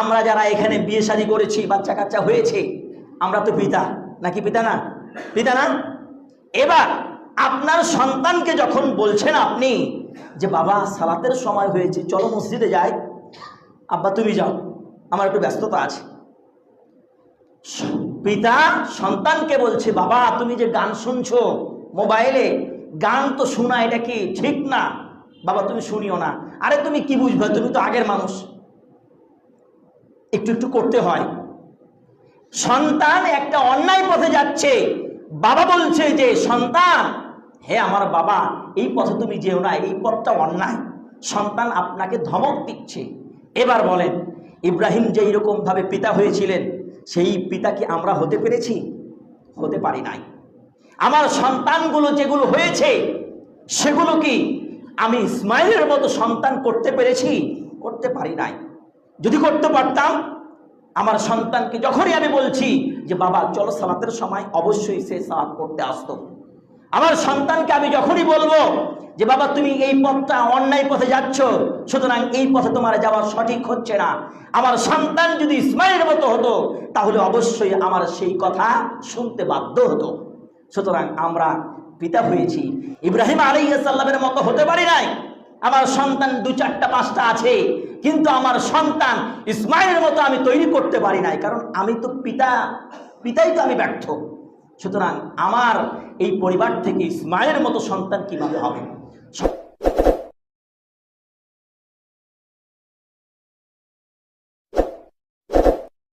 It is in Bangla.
আমরা যারা এখানে বিয়ে শাদী করেছি বাচ্চা কাচ্চা হয়েছে, আমরা তো পিতা। নাকি পিতা না? পিতা না? এবার আপনার সন্তানকে যখন বলছেন আপনি যে, বাবা, সালাতের সময় হয়েছে, চলো মসজিদে যাই। আব্বা, তুমি যাও, আমার একটু ব্যস্ততা আছে। পিতা সন্তানকে বলছে, বাবা, তুমি যে গান শুনছো মোবাইলে, গান তো শোনা, এটা কি ঠিক না? বাবা, তুমি শুনিও না। আরে, তুমি কি বুঝবে? তুমি তো আগের মানুষ। একটু একটু করতে হয়। সন্তান একটা অন্যায় পথে যাচ্ছে। বাবা বলছে যে, সন্তান, হে আমার বাবা, এই পথে তুমি যেও না, এই পথটা অন্যায়। সন্তান আপনাকে ধমক দিচ্ছে। এবার বলেন, ইব্রাহিম যে এইরকম ভাবে পিতা হয়েছিলেন, সেই পিতা কি আমরা হতে পেরেছি? হতে পারি নাই। আমার সন্তানগুলো যেগুলো হয়েছে, সেগুলো কি আমি ইসমাইলের মতো সন্তান করতে পেরেছি? করতে পারি নাই। যদি করতে পারতাম, আমার সন্তানকে যখনই আমি বলছি যে, বাবা, চলো সালাতের সময় অবশ্যই সে সালাত করতে আসতো। আমার সন্তানকে আমি যখনই বলব যে, বাবা, তুমি এই পথটা অন্যায় পথে যাচ্ছ, সুতরাং এই পথে তোমার যাওয়া সঠিক হচ্ছে না। আমার সন্তান যদি ইসমাইলের মতো হতো, তাহলে অবশ্যই আমার সেই কথা শুনতে বাধ্য হতো। সুতরাং আমরা পিতা হয়েছি। ইব্রাহিম আলাইসাল্লামের মতো হতে পারি নাই। আমার সন্তান দু চারটা, পাঁচটা আছে। কিন্তু আমার সন্তান ইসমাইলের মতো আমি তৈরি করতে পারি নাই। কারণ আমি তো পিতা, পিতাই তো আমি ব্যর্থ। সুতরাং আমার এই পরিবার থেকে ইসমাইলের মতো সন্তান কীভাবে হবে?